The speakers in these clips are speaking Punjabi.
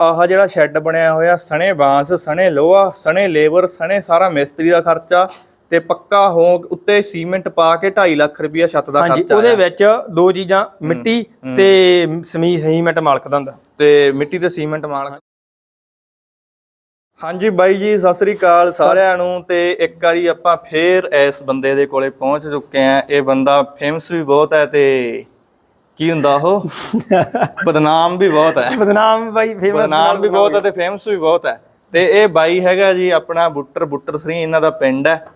ਆਹ ਜਿਹੜਾ ਸ਼ੈੱਡ ਬਣਿਆ ਹੋਇਆ ਸਣੇ ਬਾਂਸ ਸਣੇ ਲੋਹਾ ਸਣੇ ਲੇਬਰ ਸਣੇ ਸਾਰਾ ਮਿਸਤਰੀ ਦਾ ਖਰਚਾ ਤੇ ਪੱਕਾ ਹੋ ਉੱਤੇ ਸੀਮੈਂਟ ਪਾ ਕੇ 2.5 ਲੱਖ ਰੁਪਇਆ ਛੱਤ ਦਾ ਹਾਂਜੀ ਖਰਚਾ ਉਹਦੇ ਵਿੱਚ ਦੋ ਚੀਜ਼ਾਂ ਮਿੱਟੀ ਤੇ ਸਮੀ ਸੀਮੈਂਟ ਮਾਲਕ ਦਾ ਹੁੰਦਾ। ਤੇ ਮਿੱਟੀ ਤੇ ਸੀਮੈਂਟ ਮਾਲ ਹਾਂਜੀ ਬਾਈ ਜੀ ਸਤਿ ਸ੍ਰੀ ਅਕਾਲ ਸਾਰਿਆਂ ਨੂੰ ਤੇ ਇੱਕ ਵਾਰੀ ਆਪਾਂ ਫੇਰ ਇਸ ਬੰਦੇ ਦੇ ਕੋਲੇ ਪਹੁੰਚ ਚੁੱਕੇ ਆ ਇਹ ਬੰਦਾ ਫੇਮਸ ਵੀ ਬਹੁਤ ਹੈ ਤੇ ਕੀ ਹੁੰਦਾ ਉਹ? ਬਦਨਾਮ ਵੀ ਬਹੁਤ ਹੈ। ਬਦਨਾਮ ਬਾਈ ਫੇਮਸ ਬਦਨਾਮ ਵੀ ਬਹੁਤ ਹੈ ਤੇ ਫੇਮਸ ਵੀ ਬਹੁਤ ਹੈ। ਤੇ ਇਹ ਬਾਈ ਹੈਗਾ ਜੀ ਆਪਣਾ ਬੁੱਟਰ ਬੁੱਟਰ ਸ੍ਰੀ ਇਹਨਾਂ ਦਾ ਪਿੰਡ ਹੈ।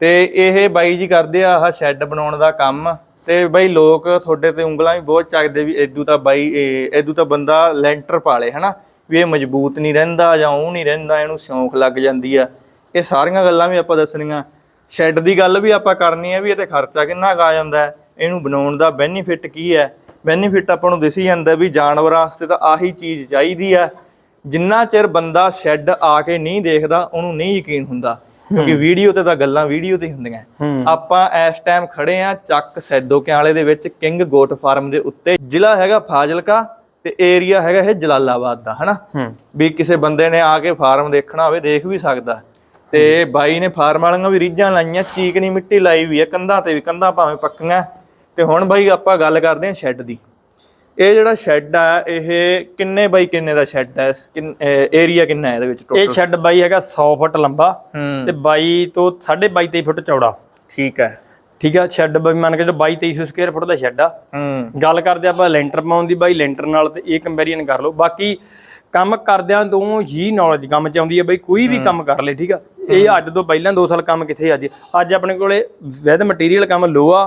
ਤੇ ਇਹ ਬਾਈ ਜੀ ਕਰਦੇ ਆ ਆਹ ਸ਼ੈੱਡ ਬਣਾਉਣ ਦਾ ਕੰਮ। ਤੇ ਬਾਈ ਲੋਕ ਤੁਹਾਡੇ ਤੇ ਉਂਗਲਾਂ ਵੀ ਬਹੁਤ ਚੱਕਦੇ ਵੀ ਇਦੂ ਤਾਂ ਬਾਈ ਇਦੂ ਤਾਂ ਬੰਦਾ ਲੈਂਟਰ ਪਾਲੇ ਹਨਾ? ਵੀ ਇਹ ਮਜ਼ਬੂਤ ਨਹੀਂ ਰਹਿੰਦਾ ਜਾਂ ਉਹ ਨਹੀਂ ਰਹਿੰਦਾ ਇਹਨੂੰ ਸਿਉਂਖ ਲੱਗ ਜਾਂਦੀ ਆ। ਇਹ ਸਾਰੀਆਂ ਗੱਲਾਂ ਵੀ ਆਪਾਂ ਦੱਸਣੀਆਂ। ਸ਼ੈੱਡ ਦੀ ਗੱਲ ਵੀ ਆਪਾਂ ਕਰਨੀ ਹੈ ਵੀ ਇਹ ਤੇ ਖਰਚਾ ਕਿੰਨਾ ਆ ਜਾਂਦਾ ਹੈ। ਇਹਨੂੰ ਬਣਾਉਣ ਦਾ ਬੈਨੀਫਿਟ ਕੀ ਹੈ? ਬੈਨੀਫਿਟ ਆਪਾਂ ਨੂੰ ਦਿਸੀ ਜਾਂਦਾ ਵੀ ਜਾਨਵਰਾਂ ਵਾਸਤੇ ਤਾਂ ਆਹੀ ਚੀਜ਼ ਚਾਹੀਦੀ ਆ ਜਿੰਨਾ ਚਿਰ ਬੰਦਾ ਸ਼ੈੱਡ ਆ ਕੇ ਨਹੀਂ ਦੇਖਦਾ ਉਹਨੂੰ ਨਹੀਂ ਯਕੀਨ ਹੁੰਦਾ। ਕਿਉਂਕਿ ਵੀਡੀਓ ਤੇ ਤਾਂ ਗੱਲਾਂ ਵੀਡੀਓ ਤੇ ਹੁੰਦੀਆਂ। ਆਪਾਂ ਇਸ ਟਾਈਮ ਖੜੇ ਆ ਚੱਕ ਸੈਦੋਕਿਆਂ ਵਾਲੇ ਦੇ ਵਿੱਚ ਕਿੰਗ ਗੋਟ ਫਾਰਮ ਦੇ ਉੱਤੇ। ਜ਼ਿਲ੍ਹਾ ਹੈਗਾ ਫਾਜ਼ਿਲਕਾ ਤੇ ਏਰੀਆ ਹੈਗਾ ਇਹ ਜਲਾਲਾਬਾਦ ਦਾ ਹਨਾ? ਵੀ ਕਿਸੇ ਬੰਦੇ ਨੇ ਆ ਕੇ ਫਾਰਮ ਦੇਖਣਾ ਹੋਵੇ ਦੇਖ ਵੀ ਸਕਦਾ। ਤੇ ਬਾਈ ਨੇ ਫਾਰਮ ਵਾਲੀਆਂ ਵੀ ਰੀਝਾਂ ਲਾਈਆਂ ਚੀਕਣੀ ਮਿੱਟੀ ਲਾਈ ਵੀ ਹੈ ਕੰਧਾਂ ਤੇ ਵੀ ਕੰਧਾਂ ਭਾਵੇਂ ਪੱਕੀਆਂ। ਤੇ ਹੁਣ ਬਾਈ ਆਪਾਂ ਗੱਲ ਕਰਦੇ ਹਾਂ ਸ਼ੈੱਡ ਦੀ। ਇਹ ਜਿਹੜਾ ਸ਼ੈੱਡ ਆ ਇਹ ਕਿੰਨੇ ਬਾਈ ਕਿੰਨੇ ਦਾ ਸ਼ੈੱਡ ਹੈ ਏਰੀਆ ਕਿੰਨਾ ਹੈ ਇਹਦੇ ਵਿੱਚ ਇਹ ਟੋਟਲ ਸ਼ੈੱਡ ਬਾਈ ਹੈਗਾ 100 ਫੁੱਟ ਲੰਬਾ ਤੇ 22 ਤੋਂ 22.5 23 ਫੁੱਟ ਚੌੜਾ। ਠੀਕ ਹੈ। ਠੀਕ ਆ ਸ਼ੈੱਡ ਬਾਈ ਮੰਨ ਕੇ ਜਿਹੜਾ 22 2300 ਸਕੁਅਰ ਫੁੱਟ ਦਾ ਸ਼ੈੱਡ ਆ। ਗੱਲ ਕਰਦੇ ਆਪਾਂ ਲੈਂਟਰ ਪਾਉਣ ਦੀ ਬਾਈ ਲੈਂਟਰ ਨਾਲ ਤੇ ਇਹ ਕੰਪੈਰੀਜ਼ਨ ਕਰ ਲਓ। ਬਾਕੀ ਕੰਮ ਕਰਦਿਆਂ ਤੋਂ ਹੀ ਨੌਲੇਜ ਕੰਮ ਚ ਆਉਂਦੀ ਹੈ ਬਈ ਕੋਈ ਵੀ ਕੰਮ ਕਰ ਲੈ ਠੀਕ ਆ। ਇਹ ਅੱਜ ਤੋਂ ਪਹਿਲਾਂ 2 ਸਾਲ ਕੰਮ ਕਿੱਥੇ ਅੱਜ? ਅੱਜ ਆਪਣੇ ਕੋਲੇ ਵਿਦ ਮਟੀਰੀਅਲ ਕੰਮ ਲੋਹਾ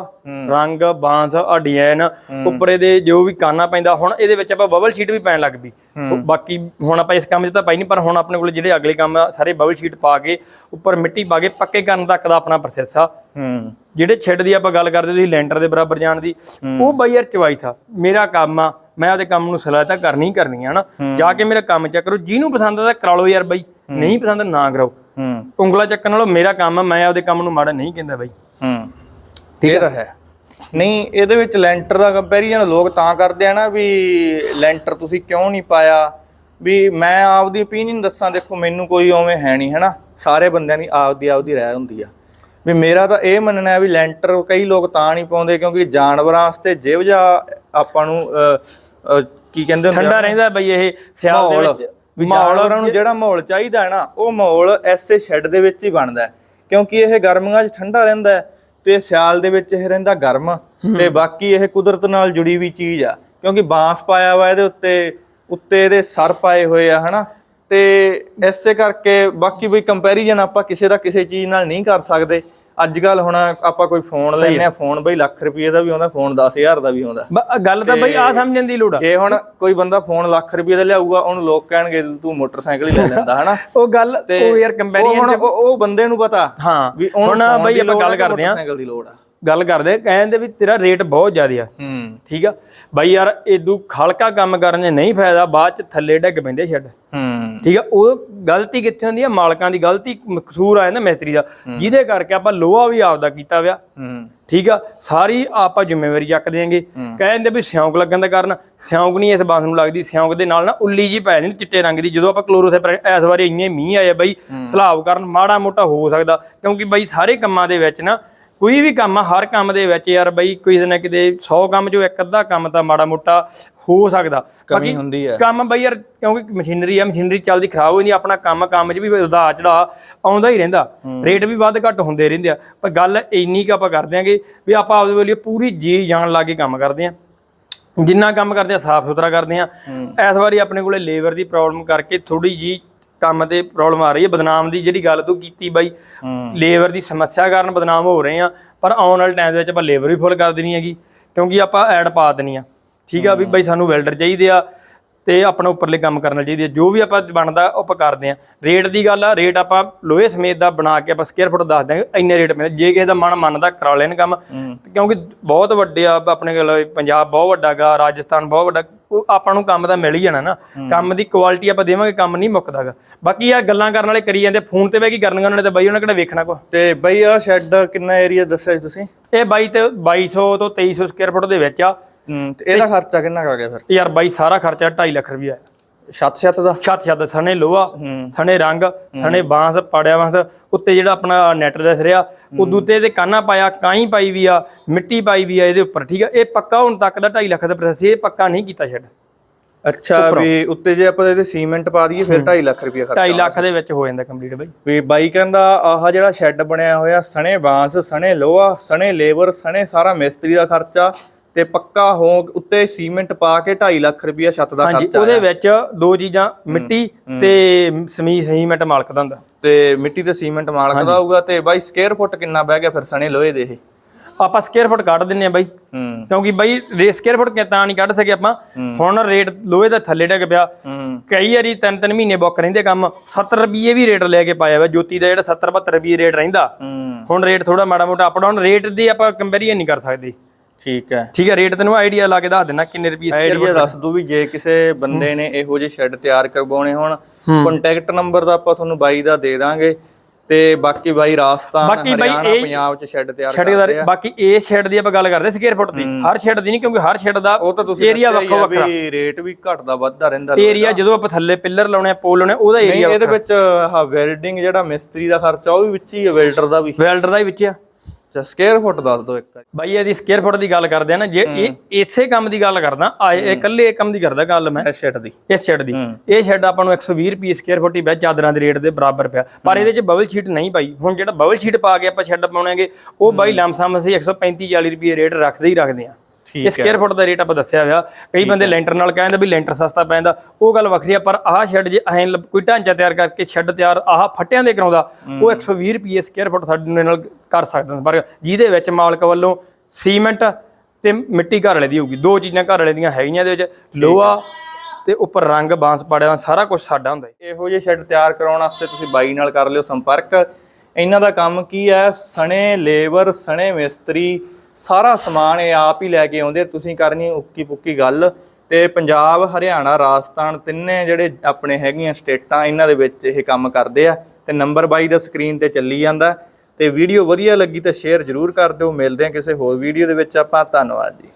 ਰੰਗ ਬਾਂਸ ਆ ਡਿਜ਼ਾਈਨ ਉੱਪਰ ਇਹਦੇ ਜੋ ਵੀ ਕਾਨਾ ਪੈਂਦਾ ਹੁਣ ਇਹਦੇ ਵਿੱਚ ਆਪਾਂ ਬਬਲ ਸ਼ੀਟ ਵੀ ਪੈਣ ਲੱਗ ਪਈ। ਬਾਕੀ ਹੁਣ ਆਪਾਂ ਇਸ ਕੰਮ 'ਚ ਤਾਂ ਪਾਈ ਨਹੀਂ ਪਰ ਹੁਣ ਆਪਣੇ ਕੋਲੇ ਜਿਹੜੇ ਅਗਲੇ ਕੰਮ ਆ ਸਾਰੇ ਬਬਲ ਸ਼ੀਟ ਪਾ ਕੇ ਉੱਪਰ ਮਿੱਟੀ ਪਾ ਕੇ ਪੱਕੇ ਕਰਨ ਤੱਕ ਦਾ ਆਪਣਾ ਪ੍ਰੋਸੈਸ ਆ। ਹੂੰ। ਜਿਹੜੇ ਛੱਡ ਦੀ ਆਪਾਂ ਗੱਲ ਕਰਦੇ ਤੁਸੀਂ ਲੈਂਟਰ ਦੇ ਬਰਾਬਰ ਜਾਣ ਦੀ ਉਹ ਬਾਈ ਯਾਰ ਚਵਾਈਸ ਆ। ਮੇਰਾ ਕੰਮ ਆ ਮੈਂ ਉਹਦੇ ਕੰਮ ਨੂੰ ਸਲਾਹ ਤਾਂ ਕਰਨੀ ਹੀ ਕਰਨੀ ਆ ਹਨਾ। ਜਾ ਕੇ ਮੇਰਾ ਕੰਮ ਚੈੱਕ ਕਰੋ ਜਿਹਨੂੰ ਪਸੰਦ ਆ ਤਾਂ ਕਰਾ ਲਓ ਯਾਰ ਬਾਈ। ਨਹੀਂ ਪਸੰਦ ਨਾ ਕਰਾਓ। ਹੂੰ। ਉਂਗਲਾ ਚੱਕਣ ਨਾਲੋਂ ਮੇਰਾ ਕੰਮ ਆ ਮੈਂ ਆਪਦੇ ਕੰਮ ਨੂੰ ਮਾੜਾ ਨਹੀਂ ਕਹਿੰਦਾ ਬਾਈ। ਹੂੰ। ਠੀਕ ਤਾਂ ਹੈ। ਨਹੀਂ ਇਹਦੇ ਵਿੱਚ ਲੈਂਟਰ ਦਾ ਕੰਪੈਰੀਜ਼ਨ ਲੋਕ ਤਾਂ ਕਰਦੇ ਆ ਨਾ ਵੀ ਲੈਂਟਰ ਤੁਸੀਂ ਕਿਉਂ ਨਹੀਂ ਪਾਇਆ? ਵੀ ਮੈਂ ਆਪਦੀ opinion ਦੱਸਾਂ ਦੇਖੋ ਮੈਨੂੰ ਕੋਈ ਉਵੇਂ ਹੈ ਨਹੀਂ ਹੈਨਾ? ਸਾਰੇ ਬੰਦਿਆਂ ਦੀ ਆਪਦੀ ਆਪਦੀ ਰਾਏ ਹੁੰਦੀ ਆ। ਵੀ ਮੇਰਾ ਤਾਂ ਇਹ ਮੰਨਣਾ ਹੈ ਵੀ ਲੈਂਟਰ ਕਈ ਲੋਕ ਤਾਂ ਨਹੀਂ ਪਾਉਂਦੇ ਕਿਉਂਕਿ ਜਾਨਵਰਾਂ ਵਾਸਤੇ ਜਿਹੋ ਜਿਹਾ ਆਪਾਂ ਨੂੰ ਅਹ, ਅਹ, ਕੀ ਕਹਿੰਦੇ ਹੁੰਦੇ ਆ? ਠੰਡਾ ਰਹਿੰਦਾ ਬਾਈ ਇਹ ਸਿਆਲ ਦੇ ਮਾਹੌਲ। ਵਿੱਚ। ਮਾਹੌਲ ਉਹਨਾਂ ਨੂੰ ਜਿਹੜਾ ਮਾਹੌਲ ਚਾਹੀਦਾ ਹੈ ਨਾ ਉਹ ਮਾਹੌਲ ਐਸੇ ਸ਼ੈੱਡ ਦੇ ਵਿੱਚ ਹੀ ਬਣਦਾ ਹੈ। ਕਿਉਂਕਿ ਇਹ ਗਰਮੀਆਂ 'ਚ ਠੰਡਾ ਰਹਿੰਦਾ ਹੈ ਤੇ ਸਿਆਲ ਦੇ ਵਿੱਚ ਇਹ ਰਹਿੰਦਾ ਗਰਮ। ਤੇ ਬਾਕੀ ਇਹ ਕੁਦਰਤ ਨਾਲ ਜੁੜੀ ਵੀ ਚੀਜ਼ ਆ। ਕਿਉਂਕਿ ਬਾਂਸ ਪਾਇਆ ਵਾ ਇਹਦੇ ਉੱਤੇ ਉੱਤੇ ਇਹਦੇ ਸਰ ਪਾਏ ਹੋਏ ਆ ਹਨਾ? ਤੇ ਐਸੇ ਕਰਕੇ ਬਾਕੀ ਵੀ ਕੰਪੈਰੀਜ਼ਨ ਆਪਾਂ ਕਿਸੇ ਦਾ ਕਿਸੇ ਚੀਜ਼ ਨਾਲ ਨਹੀਂ ਕਰ ਸਕਦੇ। ਅੱਜ ਕੱਲ ਹੁਣ ਆਪਾਂ ਕੋਈ ਫੋਨ ਲੈਨੇ ਆ ਫੋਨ ਬਈ ਲੱਖ ਰੁਪਏ ਦਾ ਵੀ ਆਉਂਦਾ ਫੋਨ 10000 ਦਾ ਵੀ ਆਉਂਦਾ। ਗੱਲ ਤਾਂ ਬਾਈ ਆ ਸਮਝਣ ਦੀ ਲੋੜ ਆ। ਜੇ ਹੁਣ ਕੋਈ ਬੰਦਾ ਫੋਨ ਲੱਖ ਰੁਪਏ ਦਾ ਲਿਆਊਗਾ ਉਹਨੂੰ ਲੋਕ ਕਹਿਣਗੇ ਤੂੰ ਮੋਟਰਸਾਈਕਲ ਹੀ ਲੈ ਲੈਂਦਾ ਹਨਾ? ਉਹ ਗੱਲ ਉਹ ਯਾਰ ਹੁਣ ਉਹ ਬੰਦੇ ਨੂੰ ਪਤਾ ਹਾਂ। ਵੀ ਹੁਣ ਬਾਈ ਆਪਾਂ ਗੱਲ ਕਰਦੇ ਆ ਮੋਟਰਸਾਈਕਲ ਦੀ ਲੋੜ ਆ। ਗੱਲ ਕਰਦੇ ਕਹਿੰਦੇ ਵੀ ਤੇਰਾ ਰੇਟ ਬਹੁਤ ਜ਼ਿਆਦਾ ਆ। ਹੂੰ। ਠੀਕ ਆ? ਬਾਈ ਯਾਰ ਇਦੂ ਖਲਕਾ ਕੰਮ ਕਰਨ 'ਚ ਨਹੀਂ ਫਾਇਦਾ ਬਾਅਦ ਚ ਥੱਲੇ ਡਿੱਗ ਪੈਂਦੇ ਛੱਡ। ਹੂੰ। ਠੀਕ ਆ? ਉਹ ਗਲਤੀ ਕਿੱਥੇ ਹੁੰਦੀ ਆ? ਮਾਲਕਾਂ ਦੀ ਗਲਤੀ ਕਸੂਰ ਆ ਜਾਂਦਾ ਮਿਸਤਰੀ ਦਾ। ਜਿਹਦੇ ਕਰਕੇ ਆਪਾਂ ਲੋਹਾ ਵੀ ਆਪਦਾ ਕੀਤਾ ਵਿਆ। ਹੂੰ। ਠੀਕ ਆ? ਸਾਰੀ ਆਪਾਂ ਜ਼ਿੰਮੇਵਾਰੀ ਚੱਕ ਦੇਾਂਗੇ ਕਹਿੰਦੇ ਵੀ ਸਿਉਂਕ ਲੱਗਣ ਦਾ ਕਾਰਨ ਸਿਉਂਕ ਨਹੀਂ ਇਸ ਬਾਂਸ ਨੂੰ ਲੱਗਦੀ। ਸਿਉਂਕ ਦੇ ਨਾਲ ਨਾ ਉੱਲੀ ਜੀ ਪੈ ਜਾਂਦੀ ਚਿੱਟੇ ਰੰਗ ਦੀ। ਜਦੋਂ ਆਪਾਂ ਕਲੋਰੋਸੈਪਰ ਇਸ ਵਾਰੀ ਇੰਨੇ ਮੀਂਹ ਆਏ ਬਈ ਸਲਾਬ ਕਾਰਨ ਮਾੜਾ ਮੋਟਾ ਹੋ ਸਕਦਾ। ਕਿਉਂਕਿ ਬਈ ਸਾਰੇ ਕੰਮਾਂ ਦੇ ਵਿੱਚ ਨਾ ਕੋਈ ਵੀ ਕੰਮ ਹਰ ਕੰਮ ਦੇ ਵਿੱਚ ਯਾਰ ਬਈ ਕੋਈ ਨਾ ਕਿਤੇ 100 ਕੰਮ ਚੋਂ ਇੱਕ ਅੱਧਾ ਕੰਮ ਤਾਂ ਮਾੜਾ ਮੋਟਾ ਹੋ ਸਕਦਾ। ਕਮੀ ਹੁੰਦੀ ਹੈ ਕੰਮ ਬਈ ਯਾਰ ਕਿਉਂਕਿ ਮਸ਼ੀਨਰੀ ਆ ਮਸ਼ੀਨਰੀ ਚੱਲਦੀ ਖਰਾਬ ਹੋ ਜਾਂਦੀ ਆਪਣਾ ਕੰਮ ਕੰਮ 'ਚ ਵੀ ਵਧਾ ਚੜਾ ਆਉਂਦਾ ਹੀ ਰਹਿੰਦਾ। ਰੇਟ ਵੀ ਵੱਧ ਘੱਟ ਹੁੰਦੇ ਰਹਿੰਦੇ ਆ। ਪਰ ਗੱਲ ਇੰਨੀ ਕੁ ਆਪਾਂ ਕਰ ਦਿਆਂਗੇ ਵੀ ਆਪਾਂ ਆਪਦੇ ਵੱਲੋਂ ਪੂਰੀ ਜੀ ਜਾਨ ਲਾ ਕੇ ਕੰਮ ਕਰਦੇ ਆ। ਜਿੰਨਾ ਕੰਮ ਕਰਦੇ ਆ ਸਾਫ਼ ਸੁਥਰਾ ਕਰਦੇ ਆ। ਇਸ ਵਾਰੀ ਆਪਣੇ ਕੋਲੇ ਲੇਬਰ ਦੀ ਪ੍ਰੋਬਲਮ ਕਰਕੇ ਥੋੜੀ ਜੀ ਕੰਮ ਤੇ ਪ੍ਰੋਬਲਮ ਆ ਰਹੀ ਹੈ। ਬਦਨਾਮ ਦੀ ਜਿਹੜੀ ਗੱਲ ਤੂੰ ਕੀਤੀ ਬਾਈ ਲੇਬਰ ਦੀ ਸਮੱਸਿਆ ਕਾਰਨ ਬਦਨਾਮ ਹੋ ਰਹੇ ਆ ਪਰ ਆਉਣ ਵਾਲੇ ਟਾਈਮ ਦੇ ਵਿੱਚ ਆਪਾਂ ਲੇਬਰ ਵੀ ਫੁੱਲ ਕਰ ਦੇਣੀ ਹੈਗੀ ਕਿਉਂਕਿ ਆਪਾਂ ਐਡ ਪਾ ਦੇਣੀ ਆ। ਠੀਕ ਆ ਵੀ ਬਾਈ ਸਾਨੂੰ ਵੈਲਡਰ ਚਾਹੀਦੇ ਆ ਤੇ ਆਪਣਾ ਉੱਪਰਲੇ ਕੰਮ ਕਰਨਾ ਚਾਹੀਦੀ ਹੈ। ਜੋ ਵੀ ਆਪਾਂ ਬਣਦਾ ਉਹ ਆਪਾਂ ਕਰਦੇ ਆ ਰੇਟ ਦੀ ਗੱਲ ਆ ਰੇਟ ਆਪਾਂ ਲੋਹੇ ਸਮੇਤ ਦਾ ਬਣਾ ਕੇ ਆਪਾਂ ਸਕੁਅਰ ਫੁੱਟ ਦੱਸ ਦਿਆਂਗੇ ਇੰਨੇ ਰੇਟ ਪੈਂਦਾ। ਜੇ ਕਿਸੇ ਦਾ ਮਨ ਮੰਨਦਾ ਕਰਾ ਲੈਣ ਕੰਮ। ਕਿਉਂਕਿ ਬਹੁਤ ਵੱਡੇ ਆ ਆਪਣੇ ਕੋਲ ਪੰਜਾਬ ਬਹੁਤ ਵੱਡਾ ਗਾ ਰਾਜਸਥਾਨ ਬਹੁਤ ਵੱਡਾ ਆਪਾਂ ਨੂੰ ਕੰਮ ਤਾਂ ਮਿਲ ਹੀ ਜਾਣਾ ਨਾ। ਕੰਮ ਦੀ ਕੁਆਲਿਟੀ ਆਪਾਂ ਦੇਵਾਂਗੇ ਕੰਮ ਨਹੀਂ ਮੁੱਕਦਾਗਾ ਬਾਕੀ ਯਾਰ ਗੱਲਾਂ ਕਰਨ ਵਾਲੇ ਕਰੀ ਜਾਂਦੇ ਫੋਨ ਤੇ ਬਹਿ ਕੇ ਕਰਨਗੇ ਉਹਨਾਂ ਨੇ ਤਾਂ ਬਾਈ ਉਹਨਾਂ ਕਿਹੜਾ ਵੇਖਣਾ ਕੋ। ਤੇ ਬਈ ਆ ਸ਼ੈੱਡ ਕਿੰਨਾ ਏਰੀਆ ਦੱਸਿਆ ਤੁਸੀਂ? ਇਹ ਬਾਈ ਤੇ 2200 ਤੋਂ 2300 ਸਕੁਅਰ ਫੁੱਟ ਦੇ ਵਿੱਚ ਆ। ਹੂੰ ਤੇ ਇਹਦਾ ਖਰਚਾ ਕਿੰਨਾ ਕੁ ਆ ਗਿਆ ਫਿਰ? ਯਾਰ ਬਾਈ ਸਾਰਾ ਖਰਚਾ 2.5 ਲੱਖ ਰੁਪਇਆ। ਛੱਤ ਛੱਤ ਦਾ? ਛੱਤ ਛੱਤ ਸਣੇ ਲੋਹਾ ਸਣੇ ਰੰਗ ਸਣੇ ਬਾਂਸ ਪਾੜਿਆ ਬਾਂਸ ਉੱਤੇ ਜਿਹੜਾ ਆਪਣਾ ਨੈਟ ਦਿਸ ਰਿਹਾ ਉਦੋਂ ਉੱਤੇ ਇਹਦੇ ਕਾਨਾ ਪਾਇਆ ਕਾਈ ਪਾਈ ਵੀ ਆ ਮਿੱਟੀ ਪਾਈ ਵੀ ਆ ਇਹਦੇ ਉੱਪਰ ਠੀਕ ਆ? ਇਹ ਪੱਕਾ ਹੁਣ ਤੱਕ ਦਾ 2.5 ਲੱਖ ਦਾ ਪ੍ਰੋਸੈਸ ਇਹ ਪੱਕਾ ਨਹੀਂ ਕੀਤਾ ਛੱਡ ਅੱਛਾ ਵੀ ਉੱਤੇ ਜੇ ਆਪਾਂ ਇਹਦੇ ਸੀਮੈਂਟ ਪਾ ਦਈਏ ਫਿਰ 2.5 ਲੱਖ ਰੁਪਏ ਖਰਚਾ 2.5 ਲੱਖ ਦੇ ਵਿੱਚ ਹੋ ਜਾਂਦਾ ਕੰਪਲੀਟ ਬਾਈ। ਵੀ ਬਾਈ ਕਹਿੰਦਾ ਆਹ ਜਿਹੜਾ ਸ਼ੈੱਡ ਬਣਿਆ ਹੋਇਆ ਸਣੇ ਬਾਂਸ ਸਣੇ ਲੋਹਾ ਸਣੇ ਲੇਬਰ ਸਣੇ ਸਾਰਾ ਮਿਸਤਰੀ ਦਾ ਖਰਚਾ ਤੇ ਪੱਕਾ ਹੋ ਉੱਤੇ ਸੀਮੈਂਟ ਪਾ ਕੇ 2.5 ਲੱਖ ਰੁਪਏ ਛੱਤ ਦਾ ਹਾਂਜੀ ਖਰਚਾ ਉਹਦੇ ਵਿੱਚ ਦੋ ਚੀਜ਼ਾਂ ਮਿੱਟੀ ਤੇ ਸਮੀ ਸੀਮੈਂਟ ਮਾਲਕ ਦਾ ਹੁੰਦਾ। ਤੇ ਮਿੱਟੀ ਤੇ ਸੀਮੈਂਟ ਮਾਲਕ ਦਾ ਹੋਊਗਾ ਤੇ ਬਾਈ ਸਕੁਅਰ ਫੁੱਟ ਕਿੰਨਾ ਬਹਿ ਗਿਆ ਫਿਰ ਸਣੇ ਲੋਹੇ ਦੇ ਇਹ? ਆਪਾਂ ਸਕੁਅਰ ਫੁੱਟ ਕੱਢ ਦਿੰਨੇ ਆ ਬਾਈ। ਕਿਉਂਕਿ ਬਾਈ ਰੇ ਸਕੁਅਰ ਫੁੱਟ ਤਾਂ ਨਹੀਂ ਕੱਢ ਸਕੇ ਆਪਾਂ। ਹੁਣ ਰੇਟ ਲੋਹੇ ਦਾ ਥੱਲੇ ਡਿੱਗ ਪਿਆ। ਕਈ ਵਾਰੀ ਤਿੰਨ ਤਿੰਨ ਮਹੀਨੇ ਬੁੱਕ ਰਹਿੰਦੇ ਕੰਮ। 70 ਰੁਪਏ ਵੀ ਰੇਟ ਲੈ ਕੇ ਪਾਇਆ ਵਾ। ਜੋਤੀ ਦਾ ਜਿਹੜਾ 70 72 ਰੁਪਏ ਰੇਟ ਰਹਿੰਦਾ। ਹੁਣ ਰੇਟ ਥੋੜਾ ਮਾੜਾ ਮੋਟਾ। ਅਪ ਡਾਊਨ ਰੇਟ ਦੀ ਆਪਾਂ ਕੰਪੈਰੀਜ਼ਨ ਨਹੀਂ ਕਰ ਸਕਦੇ। ਠੀਕ ਹੈ। ਠੀਕ ਹੈ ਰੇਟ ਤੈਨੂੰ ਆਈਡੀਆ ਲਾ ਕੇ ਦੱਸ ਦੇਣਾ ਕਿੰਨੇ ਰੁਪਏ ਆਈਡੀਆ ਦੱਸ ਦੂ ਵੀ ਜੇ ਕਿਸੇ ਬੰਦੇ ਨੇ ਇਹੋ ਜਿਹੇ ਸ਼ੈੱਡ ਤਿਆਰ ਕਰਵਾਉਣੇ ਹੋਣ ਕੰਟੈਕਟ ਨੰਬਰ ਦਾ ਆਪਾਂ ਤੁਹਾਨੂੰ ਬਾਈ ਦਾ ਦੇ ਦਾਂਗੇ ਤੇ ਬਾਕੀ ਬਾਈ ਰਾਜਸਥਾਨ ਬਾਕੀ ਬਾਈ ਹਰਿਆਣਾ ਪੰਜਾਬ ਚ ਸ਼ੈੱਡ ਤਿਆਰ ਕਰਦੇ ਆ। ਬਾਕੀ ਇਹ ਸ਼ੈਡ ਦੀ ਆਪਾਂ ਗੱਲ ਕਰਦੇ ਸਕੁਅਰ ਫੁੱਟ ਦੀ। ਹਰ ਸ਼ੈਡ ਦੀ ਨਹੀਂ ਕਿਉਂਕਿ ਹਰ ਸ਼ੈਡ ਦਾ ਉਹ ਤਾਂ ਤੁਸੀਂ ਏਰੀਆ ਵੱਖੋ ਵੱਖਰਾ। ਵੀ ਰੇਟ ਵੀ ਘਟਦਾ ਵੱਧਦਾ ਰਹਿੰਦਾ ਏਰੀਆ ਜਦੋਂ ਆਪਾਂ ਥੱਲੇ ਪਿੱਲਰ ਲਾਉਣੇ ਆ ਪੋਲ ਲਾਉਣੇ ਉਹਦਾ ਏਰੀਆ ਇਹਦੇ ਵਿੱਚ ਆਹ ਵੈਲਡਿੰਗ ਜਿਹੜਾ ਮਿਸਤਰੀ ਦਾ ਖਰਚਾ ਉਹ ਵੀ ਵਿੱਚ ਹੀ ਹੈ ਵੈਲਡਰ ਦਾ ਵੀ। ਵੈਲਡਰ ਦਾ ਹੀ ਵਿੱਚ ਆ। ਅੱਛਾ ਸਕੁਅਰ ਫੁੱਟ ਦੱਸ ਦਿਓ ਇੱਕ ਵਾਰੀ ਬਾਈ ਇਹਦੀ ਸਕੁਅਰ ਫੁੱਟ ਦੀ ਗੱਲ ਕਰਦੇ ਆ ਨਾ ਜੇ ਇਹ ਇਸੇ ਕੰਮ ਦੀ ਗੱਲ ਕਰਦਾ ਆ ਇਹ ਇਕੱਲੇ ਇਹ ਕੰਮ ਦੀ ਕਰਦਾ ਗੱਲ ਮੈਂ। ਇਸ ਸ਼ੈੱਡ ਦੀ। ਇਸ ਸ਼ੈਡ ਦੀ। ਇਹ ਸ਼ੈਡ ਆਪਾਂ ਨੂੰ 120 ਰੁਪਏ ਸਕੁਅਰ ਫੁੱਟ ਹੀ ਪਿਆ ਚਾਦਰਾਂ ਦੇ ਰੇਟ ਦੇ ਬਰਾਬਰ ਪਿਆ। ਪਰ ਇਹਦੇ 'ਚ ਬਬਲ ਸ਼ੀਟ ਨਹੀਂ ਪਾਈ ਹੁਣ ਜਿਹੜਾ ਬਬਲ ਸ਼ੀਟ ਪਾ ਕੇ ਆਪਾਂ ਸ਼ੈਡ ਪਾਉਣਾਂਗੇ ਉਹ ਬਾਈ ਲਮਸਮ ਅਸੀਂ 135 40 ਰੁਪਏ ਰੇਟ ਰੱਖਦੇ ਹੀ ਰੱਖਦੇ ਆ। ਇਹ ਸਕੁਅਰ ਫੁੱਟ ਦਾ ਰੇਟ ਆਪਾਂ ਦੱਸਿਆ ਹੋਇਆ। ਕਈ ਬੰਦੇ ਲੈਂਟਰ ਨਾਲ ਕਹਿੰਦੇ ਵੀ ਲੈਂਟਰ ਸਸਤਾ ਪੈਂਦਾ। ਉਹ ਗੱਲ ਵੱਖਰੀ ਆ ਪਰ ਆਹ ਸ਼ੈਡ ਜੇ ਐਂ ਕੋਈ ਢਾਂਚਾ ਤਿਆਰ ਕਰਕੇ ਸ਼ੈਡ ਤਿਆਰ ਆਹ ਫੱਟਿਆਂ ਦੇ ਕਰਾਉਂਦਾ ਉਹ 120 ਰੁਪਏ ਸਕੁਅਰ ਫੁੱਟ ਸਾਡੇ ਨਾਲ ਕਰ ਸਕਦੇ। ਪਰ ਜਿਹਦੇ ਵਿੱਚ ਮਾਲਕ ਵੱਲੋਂ ਸੀਮੈਂਟ ਤੇ ਮਿੱਟੀ ਘਰ ਵਾਲੇ ਦੀ ਹੋਊਗੀ। ਦੋ ਚੀਜ਼ਾਂ ਘਰ ਵਾਲੇ ਦੀਆਂ ਹੈਗੀਆਂ ਦੇ ਵਿੱਚ ਲੋਹਾ ਤੇ ਉੱਪਰ ਰੰਗ ਬਾਂਸ ਪਾੜਿਆ ਸਾਰਾ ਕੁਝ ਸਾਡਾ ਹੁੰਦਾ ਇਹੋ ਜਿਹੇ ਸ਼ੈੱਡ ਤਿਆਰ ਕਰਾਉਣ ਵਾਸਤੇ ਤੁਸੀਂ ਬਾਈ ਨਾਲ ਕਰ ਲਿਓ ਸੰਪਰਕ। ਇਹਨਾਂ ਦਾ ਕੰਮ ਕੀ ਹੈ? ਸਣੇ ਲੇਬਰ ਸਣੇ ਮਿਸਤਰੀ ਸਾਰਾ ਸਮਾਨ ਇਹ ਆਪ ਹੀ ਲੈ ਕੇ ਆਉਂਦੇ, ਤੁਸੀਂ ਕਰਨੀ ਉੱਕੀ ਪੁੱਕੀ ਗੱਲ। ਤੇ ਪੰਜਾਬ, ਹਰਿਆਣਾ, ਰਾਜਸਥਾਨ ਤਿੰਨੇ ਜਿਹੜੇ ਆਪਣੇ ਹੈਗੀਆਂ ਸਟੇਟਾਂ, ਇਹਨਾਂ ਦੇ ਵਿੱਚ ਇਹ ਕੰਮ ਕਰਦੇ ਆ। ਤੇ ਨੰਬਰ ਬਾਈ ਦਾ ਸਕਰੀਨ ਤੇ ਚੱਲੀ ਜਾਂਦਾ। ਤੇ ਵੀਡੀਓ ਵਧੀਆ ਲੱਗੀ ਤਾਂ ਸ਼ੇਅਰ ਜ਼ਰੂਰ ਕਰ ਦਿਓ। ਮਿਲਦੇ ਆ ਕਿਸੇ ਹੋਰ ਵੀਡੀਓ ਦੇ ਵਿੱਚ ਆਪਾਂ। ਧੰਨਵਾਦ ਜੀ।